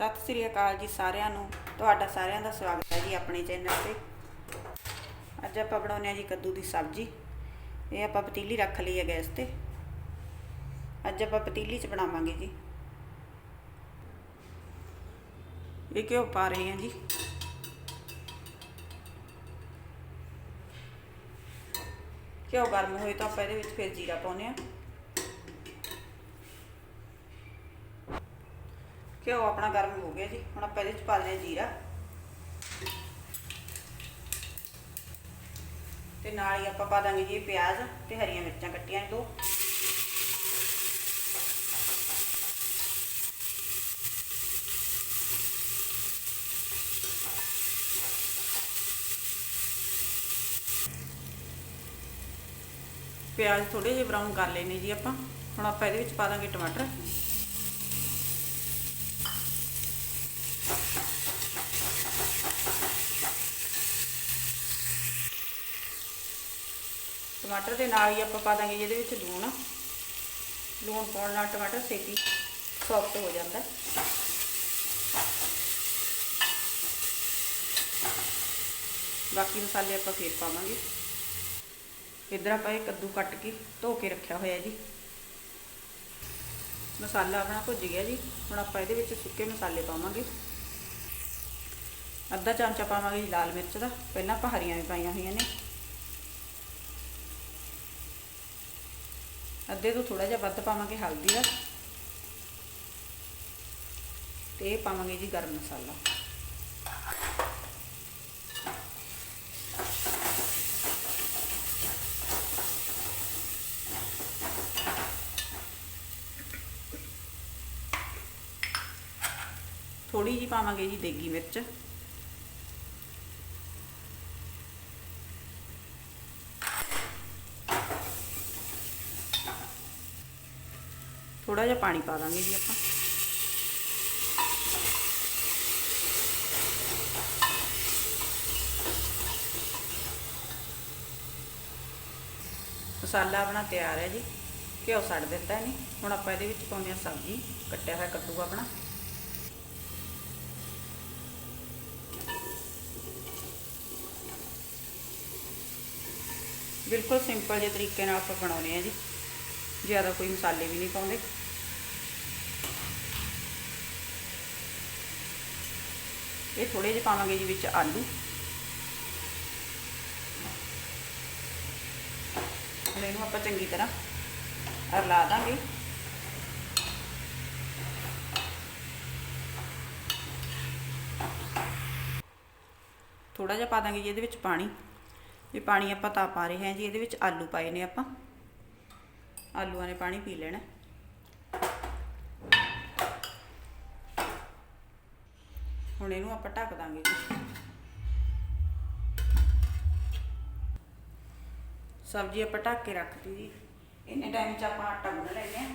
ਸਤਿ ਸ੍ਰੀ ਅਕਾਲ ਜੀ ਸਾਰਿਆਂ ਨੂੰ। ਤੁਹਾਡਾ ਸਾਰਿਆਂ ਦਾ ਸਵਾਗਤ ਹੈ ਜੀ ਆਪਣੇ ਚੈਨਲ ਤੇ। ਅੱਜ ਆਪਾਂ ਬਣਾਉਂਦੇ ਹਾਂ ਜੀ ਕੱਦੂ ਦੀ ਸਬਜ਼ੀ। ਇਹ ਆਪਾਂ ਪਤੀਲੀ ਰੱਖ ਲਈ ਹੈ ਗੈਸ ਤੇ। ਅੱਜ ਆਪਾਂ ਪਤੀਲੀ 'ਚ ਬਣਾਵਾਂਗੇ ਜੀ। ਇਹ ਘਿਓ ਪਾ ਰਹੇ ਹਾਂ ਜੀ। ਘਿਓ ਗਰਮ ਹੋਏ ਤਾਂ ਆਪਾਂ ਇਹਦੇ ਵਿੱਚ ਫਿਰ ਜੀਰਾ ਪਾਉਂਦੇ ਹਾਂ। ਘਿਓ ਆਪਣਾ ਗਰਮ ਹੋ ਗਿਆ ਜੀ। ਹੁਣ ਆਪਾਂ ਇਹਦੇ ਚ ਪਾ ਦਿੰਦੇ ਜੀਰਾ। ਤੇ ਨਾਲ ਹੀ ਆਪਾਂ ਪਾ ਦਾਂਗੇ ਜੀ ਪਿਆਜ਼ ਤੇ ਹਰੀਆਂ ਮਿਰਚਾਂ ਕੱਟੀਆਂ ਦੋ। ਪਿਆਜ਼ ਥੋੜੇ ਜਿਹੇ ਬਰਾਊਨ ਕਰ ਲੈਣੇ ਜੀ ਆਪਾਂ। ਹੁਣ ਆਪਾਂ ਇਹਦੇ ਵਿੱਚ ਪਾ ਦਾਂਗੇ ਟਮਾਟਰ। ਟਮਾਟਰ ਦੇ ਨਾਲ ਹੀ ਆਪਾਂ ਪਾ ਦਾਂਗੇ ਜਿਹਦੇ ਵਿੱਚ ਲੂਣ। ਲੂਣ ਪਾਉਣ ਨਾਲ ਟਮਾਟਰ ਸੇਤੀ ਸੌਫਟ ਹੋ ਜਾਂਦਾ। ਬਾਕੀ ਮਸਾਲੇ ਆਪਾਂ ਫੇਰ ਪਾਵਾਂਗੇ। ਇਧਰ ਆਪਾਂ ਇਹ ਕੱਦੂ ਕੱਟ ਕੇ ਧੋ ਕੇ ਰੱਖਿਆ ਹੋਇਆ ਜੀ। ਮਸਾਲਾ ਆਪਣਾ ਭੁੱਜ ਗਿਆ ਜੀ। ਹੁਣ ਆਪਾਂ ਇਹਦੇ ਵਿੱਚ ਸੁੱਕੇ ਮਸਾਲੇ ਪਾਵਾਂਗੇ। ਅੱਧਾ ਚਮਚਾ ਪਾਵਾਂਗੇ ਜੀ ਲਾਲ ਮਿਰਚ ਦਾ। ਪਹਿਲਾਂ ਆਪਾਂ ਹਰੀਆਂ ਵੀ ਪਾਈਆਂ ਹੋਈਆਂ ਨੇ। ਅੱਧੇ ਤੋਂ ਥੋੜਾ ਜਿਹਾ ਵੱਧ ਪਾਵਾਂਗੇ ਹਲਦੀ ਦਾ ਤੇ ਪਾਵਾਂਗੇ ਜੀ ਗਰਮ ਮਸਾਲਾ। ਥੋੜੀ ਜੀ ਪਾਵਾਂਗੇ ਜੀ ਦੇਗੀ ਮਿਰਚ। ਥੋੜਾ ਜਿਹਾ ਪਾਣੀ ਪਾ ਦਾਂਗੇ ਜੀ ਆਪਾਂ। ਮਸਾਲਾ ਆਪਣਾ ਤਿਆਰ ਹੈ ਜੀ, ਘਿਓ ਛੱਡ ਦਿੱਤਾ ਇਹਨੇ। ਹੁਣ ਆਪਾਂ ਇਹਦੇ ਵਿੱਚ ਪਾਉਂਦੇ ਹਾਂ ਸਬਜ਼ੀ, ਕੱਟਿਆ ਹੋਇਆ ਕੱਦੂ ਆਪਣਾ। ਬਿਲਕੁਲ ਸਿੰਪਲ ਜਿਹੇ ਤਰੀਕੇ ਨਾਲ ਆਪਾਂ ਬਣਾਉਨੇ ਆ ਜੀ। ਜ਼ਿਆਦਾ ਕੋਈ ਮਸਾਲੇ ਵੀ ਨਹੀਂ ਪਾਉਂਦੇ। ਇਹ ਥੋੜੇ ਜਿਹੇ ਪਾਵਾਂਗੇ ਜੀ ਵਿੱਚ ਆਲੂ। ਹੁਣ ਇਹਨੂੰ ਆਪਾਂ ਚੰਗੀ ਤਰ੍ਹਾਂ ਰਲਾ ਦਾਂਗੇ। ਥੋੜਾ ਜਿਹਾ ਪਾ ਦਾਂਗੇ ਜੀ ਇਹਦੇ ਵਿੱਚ ਪਾਣੀ। ਇਹ ਪਾਣੀ ਆਪਾਂ ਤਾਂ ਪਾ ਰਹੇ ਹਾਂ ਜੀ, ਇਹਦੇ ਵਿੱਚ ਆਲੂ ਪਾਏ ਨੇ ਆਪਾਂ। ਆਲੂਆਂ ਨੇ ਪਾਣੀ ਪੀ ਲੈਣਾ। ਹੁਣ ਇਹਨੂੰ ਆਪਾਂ ਢੱਕ ਦਾਂਗੇ। ਸਬਜ਼ੀ ਆਪਾਂ ਢੱਕ ਕੇ ਰੱਖਤੀ ਜੀ। ਇੰਨੇ ਟਾਈਮ 'ਚ ਆਪਾਂ ਆਟਾ ਗੁੰਨ ਲੈਂਦੇ ਹਾਂ।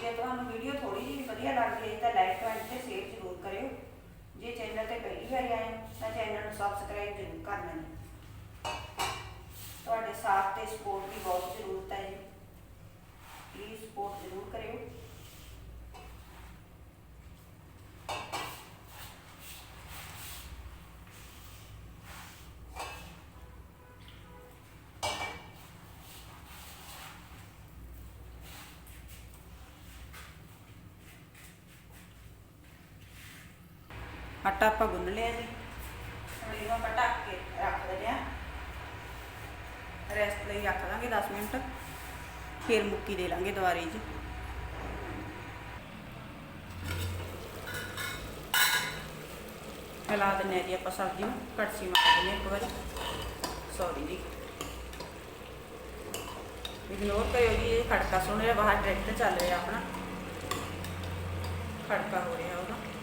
ਜੇ ਤੁਹਾਨੂੰ ਵੀਡੀਓ ਥੋੜੀ ਜਿਹੀ ਵਧੀਆ ਲੱਗਦੀ ਹੈ ਤਾਂ ਲਾਈਕ ਕਮੈਂਟ ਤੇ ਸ਼ੇਅਰ ਜ਼ਰੂਰ ਕਰਿਓ। ਜੇ ਚੈਨਲ ਤੇ ਪਹਿਲੀ ਵਾਰ ਆਏ ਤਾਂ ਚੈਨਲ ਨੂੰ ਸਬਸਕ੍ਰਾਈਬ ਜ਼ਰੂਰ ਕਰ ਲੈਣਾ ਤੁਹਾਡੇ ਸਾਥ ਤੇ ਸਪੋਰਟ ਦੀ ਬਹੁਤ ਜ਼ਰੂਰਤ ਹੈ ਜੀ। ਪਲੀਜ਼ ਸਪੋਰਟ ਜ਼ਰੂਰ ਕਰਿਓ। ਆਟਾ ਆਪਾਂ ਗੁੰਨ ਲਿਆ ਜੀ। ਹੁਣ ਇਹਨੂੰ ਆਪਾਂ ਢੱਕ ਕੇ ਰੱਖ ਦਿੰਦੇ ਆ ਰੈਸਟ ਲਈ ਰੱਖ ਦਾਂਗੇ 10 ਮਿੰਟ। ਫਿਰ ਮੁੱਕੀ ਦੇ ਲਾਂਗੇ ਦੁਬਾਰੇ ਜੀ। ਹਿਲਾ ਦਿੰਦੇ ਆ ਜੀ ਆਪਾਂ ਸਬਜ਼ੀ ਨੂੰ। ਕੜਛੀ ਮਾਰ ਦਿੰਦੇ ਹਾਂ ਇੱਕ ਵਾਰੀ। ਸੌਰੀ ਜੀ। ਇਗਨੋਰ ਕਰਿਓ ਜੀ, ਇਹ ਖੜਕਾ ਸੁਣ ਰਿਹਾ, ਬਾਹਰ ਡਾਇਰੈਕਟ ਚੱਲ ਰਿਹਾ ਆਪਣਾ। ਖੜਕਾ ਹੋ ਰਿਹਾ ਉਹਦਾ।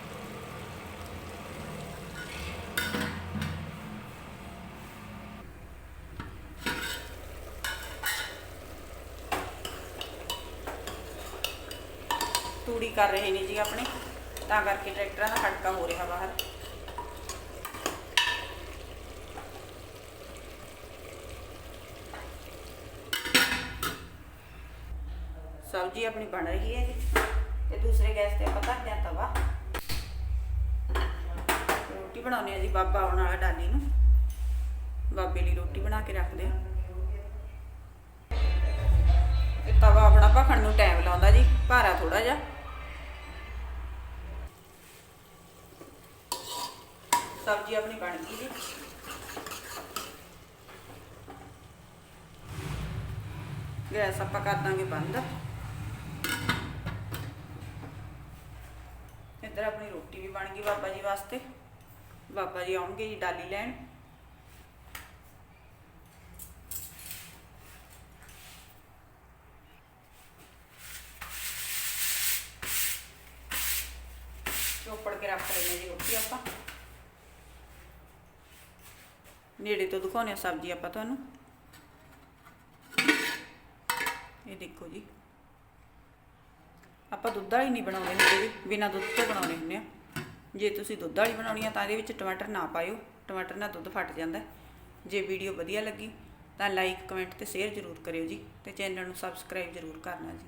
ਤੂੜੀ ਕਰ ਰਹੇ ਨੇ ਜੀ ਆਪਣੇ। ਤਾਂ ਕਰਕੇ ਟਰੈਕਟਰਾਂ ਦਾ ਖੜਕਾ ਹੋ ਰਿਹਾ ਬਾਹਰ। ਸਬਜ਼ੀ ਆਪਣੀ ਬਣ ਰਹੀ ਹੈ ਜੀ। ਤੇ ਦੂਸਰੇ ਗੈਸ ਤੇ ਆਪਾਂ ਧਰਦੇ ਹਾਂ ਤਵਾ। ਰੋਟੀ ਬਣਾਉਣੀ ਹੈ ਜੀ ਬਾਬਾ ਆਉਣ ਵਾਲਾ ਡਾਲੀ ਨੂੰ। ਬਾਬੇ ਲਈ ਰੋਟੀ ਬਣਾ ਕੇ ਰੱਖਦੇ ਹਾਂ। ਇਹ ਤਵਾ ਆਪਣਾ ਭਖਣ ਨੂੰ ਟਾਈਮ ਲਾਉਂਦਾ ਜੀ, ਭਾਰਾ ਥੋੜਾ ਜਿਹਾ। ਸਬਜ਼ੀ ਆਪਣੀ ਬਣ ਗਈ ਜੀ ਗੈਸ ਆਪਾਂ ਕਰ ਦਾਂਗੇ ਬੰਦ ਇੱਧਰ ਆਪਣੀ ਰੋਟੀ ਵੀ ਬਣ ਗਈ ਬਾਬਾ ਜੀ ਵਾਸਤੇ ਬਾਬਾ ਜੀ ਆਉਣਗੇ ਜੀ ਡਾਲੀ ਲੈਣ ਚੋਪੜ ਕੇ ਰੱਖ ਲੈਂਦੇ ਜੀ ਰੋਟੀ ਆਪਾਂ ਨੇੜੇ ਤੋਂ ਦਿਖਾਉਂਦੇ ਆ ਸਬਜ਼ੀ ਆਪਾਂ ਤੁਹਾਨੂੰ। ਇਹ ਦੇਖੋ ਜੀ। ਆਪਾਂ ਦੁੱਧ ਵਾਲੀ ਨਹੀਂ ਬਣਾਉਂਦੇ ਹੁੰਦੇ ਜੀ, ਬਿਨਾਂ ਦੁੱਧ ਤੋਂ ਬਣਾਉਣੇ ਹੁੰਦੇ ਆ ਜੇ ਤੁਸੀਂ ਦੁੱਧ ਵਾਲੀ ਬਣਾਉਣੀ ਆ ਤਾਂ ਇਹਦੇ ਵਿੱਚ ਟਮਾਟਰ ਨਾ ਪਾਇਓ, ਟਮਾਟਰ ਨਾਲ ਦੁੱਧ ਫਟ ਜਾਂਦਾ ਜੇ ਵੀਡੀਓ ਵਧੀਆ ਲੱਗੀ ਤਾਂ ਲਾਈਕ, ਕਮੈਂਟ ਤੇ ਸ਼ੇਅਰ ਜ਼ਰੂਰ ਕਰਿਓ ਜੀ ਤੇ ਚੈਨਲ ਨੂੰ ਸਬਸਕ੍ਰਾਈਬ ਜ਼ਰੂਰ ਕਰਨਾ ਜੀ।